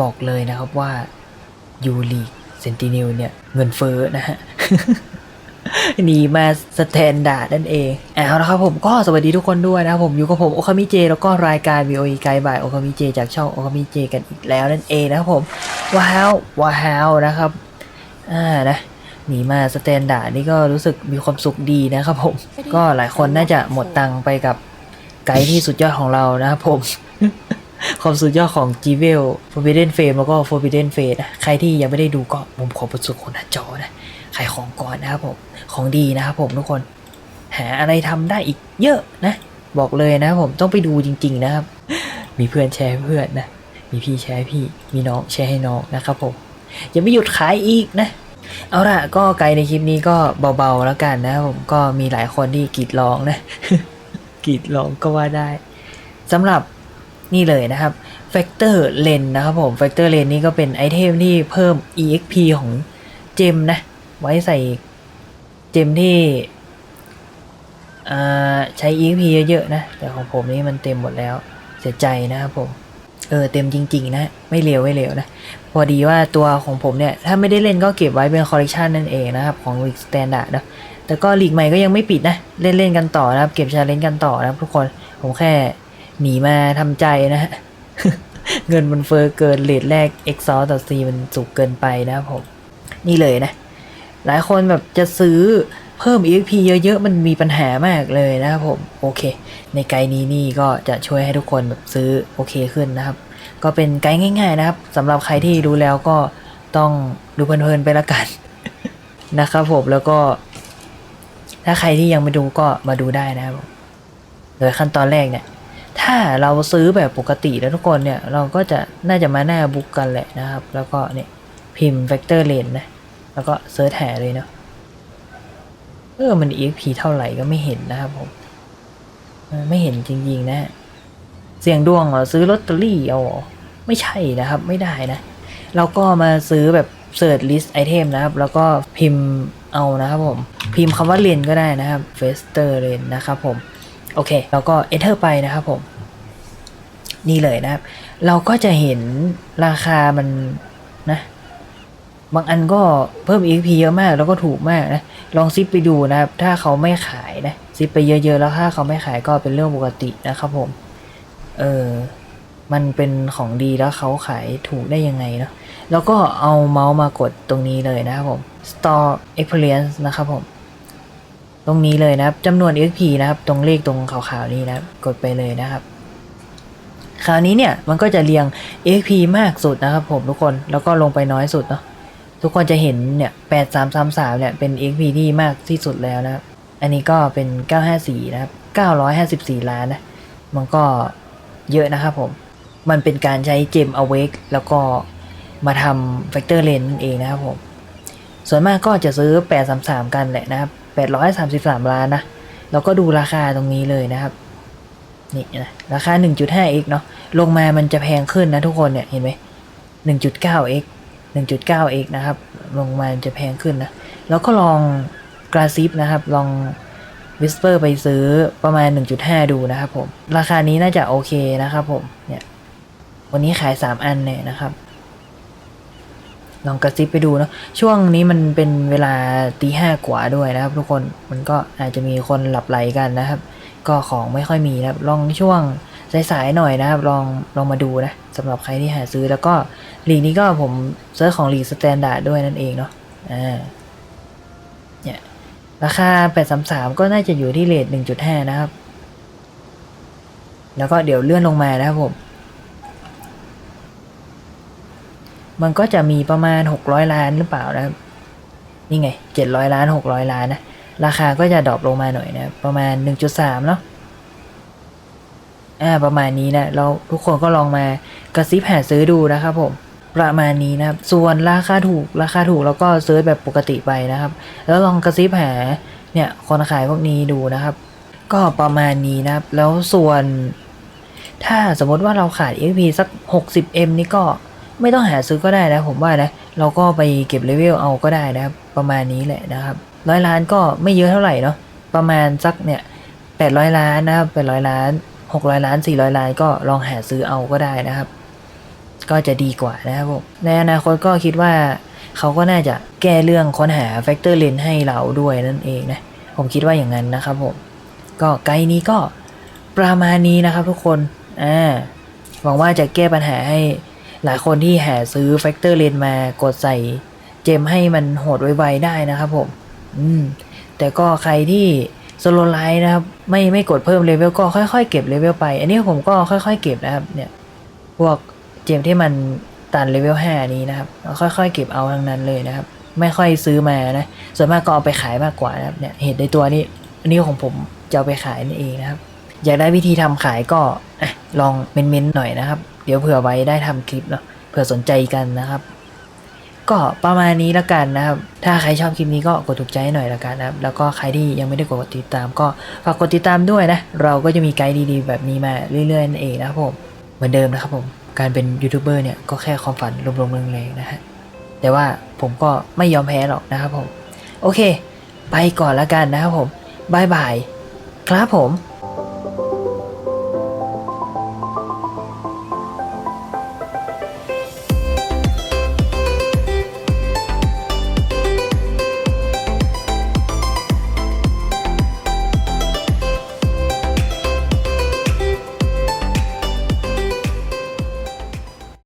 บอกเลยนะครับว่ายูรีเซนติเนลเนี่ย เงินเฟ้อนะฮะหนีมาสแตนดาร์ดนั่นเองเอาละครับผมก็สวัสดีทุกคนด้วยนะครับผมอยู่กับผมโอคามิเจ แล้วก็รายการ VOE ไกด์บายโอคามิเจจากช่องโอคามิเจกันอีกแล้วนั่นเองนะครับผมว้าวว้าวนะครับอ่านะหนีมาสแตนดาร์ดนี่ก็รู้สึกมีความสุขดีนะครับผม ก็หลายคนน่าจะหมดตังค์ไปกับไกด์ที่สุดยอดของเรานะครับผม ความสุดยอดของ g v e l Forbidden Fame แล้วก็ Forbidden Fate นะใครที่ยังไม่ได้ดูก็ผมขอประสุดคนหน้าจอนะขายของก่อนนะครับผม ของดีนะครับผมทุกคน หาอะไรทำได้อีกเยอะนะ บอกเลยนะครับผมต้องไปดูจริง ๆ นะครับ มีเพื่อนแชร์เพื่อนนะ มีพี่แชร์พี่ มีน้องแชร์ให้น้องนะครับผมย่าไม่หยุดขายอีกนะ เอาล่ะก็ไกลในคลิปนี้ก็เบาๆแล้วกันนะครับผมก็มีหลายคนที่กรีดร้องนะกรีดร้องก็ว่าได้สำหรับ นี่เลยนะครับ Factor Lens นะครับผม Factor Lens นี่ก็เป็นไอเทมที่เพิ่ม EXP ของเจมนะ ไว้ใส่เจมที่ใช้ EXP เยอะๆนะ แต่ของผมนี่มันเต็มหมดแล้วเสียใจนะครับผม เออเต็มจริง ๆ นะ ไม่เลวไม่เลวนะ พอดีว่าตัวของผมเนี่ย ถ้าไม่ได้เล่นก็เก็บไว้เป็นคอลเลกชันนั่นเองนะครับ ของ League Standard นะแต่ก็ลีกใหม่ก็ยังไม่ปิดนะ เล่นเล่นๆกันต่อนะครับ เก็บชาเลนจ์กันต่อนะครับทุกคนผมแค่ หนีมาทำใจนะฮะ เงินมันเฟอ้อเกินเลทแรก x ซอต่อ c มันสูงเกินไปนะผม นี่เลยนะ หลายคนแบบจะซื้อเพิ่ม EXP เยอะๆ มันมีปัญหามากเลยนะครับผม โอเค ในไกด์นี้นี่ก็จะช่วยให้ทุกคนแบบซื้อโอเคขึ้นนะครับ ก็เป็นไกด์ง่าย ๆ นะครับสำหรับใครที่ดูแล้วก็ต้องดูเพลินๆไปละกันนะครับผมแล้วก็ ถ้าใครที่ยังไม่ดูก็มาดูได้นะครับผมโดยขั้นตอนแรกเนี่ย ถ้าเราซื้อแบบปกติแล้วทุกคนเนี่ยเราก็จะน่าจะมาหน้าบุ๊กกันแหละนะครับ แล้วก็เนี่ยพิมพ์ vector lane นะ แล้วก็เซิร์ชหาเลยเนาะเออมัน exp เท่าไหร่ก็ไม่เห็นนะครับผมไม่เห็นจริงๆนะ เสี่ยงดวงเหรอซื้อลอตเตอรี่เอาหรอไม่ใช่นะครับไม่ได้นะ เราก็มาซื้อแบบเสิร์ชลิสต์ไอเทมนะครับ แล้วก็พิมพ์เอานะครับผม พิมพ์คำว่าเลนก็ได้นะครับ f e s t e r เลนนะครับผม โอเค แล้วก็ enter ไปนะครับผม นี่เลยนะครับ เราก็จะเห็นราคามันนะบางอันก็เพิ่ม EXP เยอะมากแล้วก็ถูกมากนะ ลองซิปไปดูนะครับ ถ้าเขาไม่ขายนะ ซิปไปเยอะๆ แล้วถ้าเขาไม่ขายก็เป็นเรื่องปกตินะครับผม เออ มันเป็นของดีแล้วเขาขายถูกได้ยังไงเนาะ แล้วก็เอาเมาส์มากดตรงนี้เลยนะครับผม Store Experience นะครับผม ตรงนี้เลยนะครับจำนวน XP นะครับ ตรงเลขตรงขาวๆ นี้นะครับกดไปเลยนะครับ คราวนี้เนี่ยมันก็จะเรียง XP มากสุดนะครับผมทุกคนแล้วก็ลงไปน้อยสุดเนาะทุกคนจะเห็นเนี่ย8333เนี่ยเป็น XP ที่มากที่สุดแล้วนะครับ อันนี้ก็เป็น954นะครับ954ล้านนะมันก็เยอะนะครับผม มันเป็นการใช้เจม awake แล้วก็มาทำ factor lane นั่นเองนะครับผม ส่วนมากก็จะซื้อ 833 กันแหละนะครับ 833 ล้านนะ แล้วก็ดูราคาตรงนี้เลยนะครับ นี่นะราคา 1.5x เนาะลงมามันจะแพงขึ้นนะทุกคนเนี่ยเห็นไหม 1.9x 1.9x นะครับ ลงมาจะแพงขึ้นนะแล้วก็ลองกราซิปนะครับ ลองวิสเปอร์ไปซื้อประมาณ 1.5 ดูนะครับผม ราคานี้น่าจะโอเคนะครับผมเนี่ยวันนี้ขาย 3 อันเนี่ยนะครับ ลองกระซิบไปดูเนาะช่วงนี้มันเป็นเวลาตีห้ากว่าด้วยนะครับ ทุกคนมันก็อาจจะมีคนหลับไหลกันนะครับ ก็ของไม่ค่อยมีนะครับ ลองช่วงสายๆหน่อยนะครับ ลองลองมาดูนะสำหรับใครที่หาซื้อแล้วก็ลีกนี้ก็ผมเซิร์ชของลีกสแตนดาร์ดด้วยนั่นเองเนาะอ่าเนี่ยราคา 833 ก็น่าจะอยู่ที่เลท1.5 นะครับ แล้วก็เดี๋ยวเลื่อนลงมานะครับผม มันก็จะมีประมาณ 600 ล้านหรือเปล่านะครับ นี่ไง 700 ล้าน 600 ล้านนะ ราคาก็จะดรอปลงมาหน่อยนะประมาณ 1.3 เนาะอ่าประมาณนี้นะเราทุกคนก็ลองมากระซิบหาซื้อดูนะครับผมประมาณนี้นะครับ ส่วนราคาถูกราคาถูกแล้วก็ซื้อแบบปกติไปนะครับ แล้วลองกระซิบหาเนี่ยคนขายพวกนี้ดูนะครับ ก็ประมาณนี้นะครับ แล้วส่วน ถ้าสมมติว่าเราขาด XP สัก 60M นี่ก็ไม่ต้องหาซื้อก็ได้นะผมว่านะ เราก็ไปเก็บเลเวลเอาก็ได้นะครับ ประมาณนี้แหละนะครับร้อยล้านก็ไม่เยอะเท่าไหร่เนาะประมาณสักเนี่ยแปดร้อยล้านนะครับแปดร้อยล้านหกร้อยล้านสี่ร้อยล้านก็ลองหาซื้อเอาก็ได้นะครับ ก็จะดีกว่านะครับผมในอนาคตก็คิดว่าเขาก็น่าจะแก้เรื่องค้นหาแฟกเตอร์เลนให้เราด้วยนั่นเองนะผมคิดว่าอย่างนั้นนะครับผมก็ไกด์นี้ก็ประมาณนี้นะครับทุกคนอ่าหวังว่าจะแก้ปัญหาให้หลายคนที่หาซื้อแฟกเตอร์เลนมากดใส่ เจมให้มันโหดไวๆได้นะครับผม อืม แต่ก็ใครที่สโลไลท์นะครับ ไม่ไม่กดเพิ่มเลเวลก็ค่อยๆเก็บเลเวลไป อันนี้ผมก็ค่อยๆเก็บนะครับ เนี่ย พวกเจมที่มันตันเลเวล5นี้นะครับ ค่อยๆเก็บเอาทั้งนั้นเลยนะครับ ไม่ค่อยซื้อมานะ ส่วนมากก็เอาไปขายมากกว่านะครับ เนี่ย เห็นในตัวนี้ อันนี้ของผมจะเอาไปขายนั่นเองนะครับ อยากได้วิธีทำขายก็อลองเมนๆหน่อยนะครับ เดี๋ยวเผื่อไว้ได้ทำคลิปเนาะ เผื่อสนใจกันนะครับ ก็ประมาณนี้ละกันนะครับ ถ้าใครชอบคลิปนี้ก็กดถูกใจให้หน่อยละกันนะครับ แล้วก็ใครที่ยังไม่ได้กดติดตามก็ฝากกดติดตามด้วยนะ เราก็จะมีไกด์ดีๆ แบบนี้มาเรื่อยๆนั่นเองนะครับผม เหมือนเดิมนะครับผม การเป็นยูทูบเบอร์เนี่ยก็แค่ความฝันลมๆแรงๆนะฮะ แต่ว่าผมก็ไม่ยอมแพ้หรอกนะครับผม โอเค ไปก่อนละกันนะครับผมบายบายครับผม